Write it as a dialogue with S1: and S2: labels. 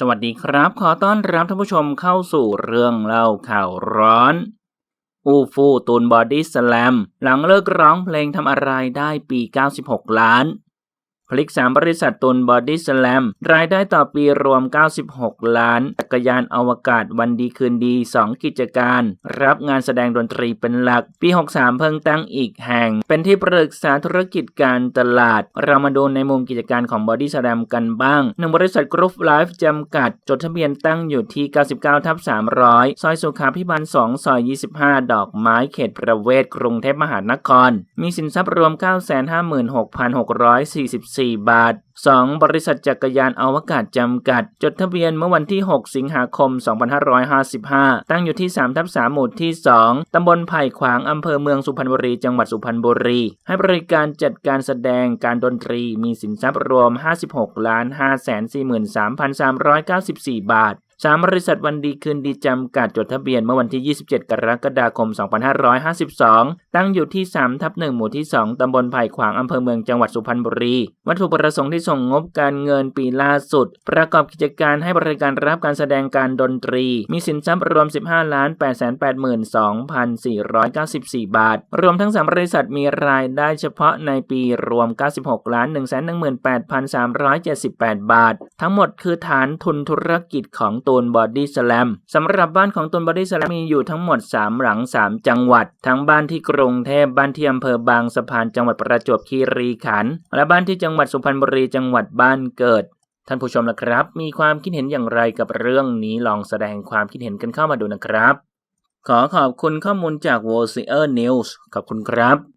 S1: สวัสดีครับ ขอต้อนรับท่านผู้ชมเข้าสู่เรื่องเล่าข่าวร้อน อูฟูตูนบอดี้สแลม หลังเลิกร้องเพลงทำอะไรได้ปี 96 ล้าน พลิกสามบริษัทตูนบอดี้สแลมรายได้ต่อปีรวม 96 ล้าน จักรยานอวกาศวันดีคืนดี 2 กิจการ รับงานแสดงดนตรีเป็นหลัก ปี 63 เพิ่งตั้งอีกแห่ง เป็นที่ปรึกษาธุรกิจการตลาด เรามาดูในมุมกิจการของบอดี้สแลมกันบ้างหนึ่งบริษัทกรุ๊ปไลฟ์จำกัด จดทะเบียนตั้งอยู่ที่ 99 ทับ 300 ซอยสุขาพิบาล 2 ซอย 25 ดอกไม้เขตประเวศกรุงเทพมหานคร มีสินทรัพย์รวม 956,644บาท 2. บริษัทจักรยานอวกาศจำกัด จดทะเบียนเมื่อวันที่ 6 สิงหาคม 2555 ตั้งอยู่ที่3ทับ3หมู่ที่ 2 ตำบลไผ่ขวาง อำเภอเมืองสุพรรณบุรี จังหวัดสุพรรณบุรี ให้บริการจัดการแสดงการดนตรี มีสินทรัพย์รวม 56ล้าน543,394 บาทสามบริษัทวันดีคืนดีจำกัดจดทะเบียนเมื่อวันที่ 27 กรกฎาคม 2552 ตั้งอยู่ที่3ทับ1หมู่ที่ 2 ตำบลไผ่ขวาง อำเภอเมืองจังหวัดสุพรรณบุรี วัตถุประสงค์ที่ส่งงบการเงินปีล่าสุด ประกอบกิจการให้บริการรับการแสดงการดนตรี มีสินทรัพย์รวม 15ล้าน882,494 บาท รวมทั้ง 3 บริษัทมีรายได้เฉพาะในปีรวม 96ล้าน118,378 บาท ทั้งหมดคือฐานทุนธุรกิจของตูนบอดี้สแลมสำหรับบ้านของตูนบอดี้สแลมมีอยู่ทั้งหมด 3 หลัง 3 จังหวัด ทั้งบ้านที่กรุงเทพบ้านที่อำเภอบางสะพานจังหวัดประจวบคีรีขันธ์และบ้านที่จังหวัดสุพรรณบุรีจังหวัดบ้านเกิด ท่านผู้ชมนะครับ มีความคิดเห็นอย่างไรกับเรื่องนี้ลองแสดงความคิดเห็นกันเข้ามาดูนะครับ ขอขอบคุณข้อมูลจาก w o c e r News ขอบคุณครับ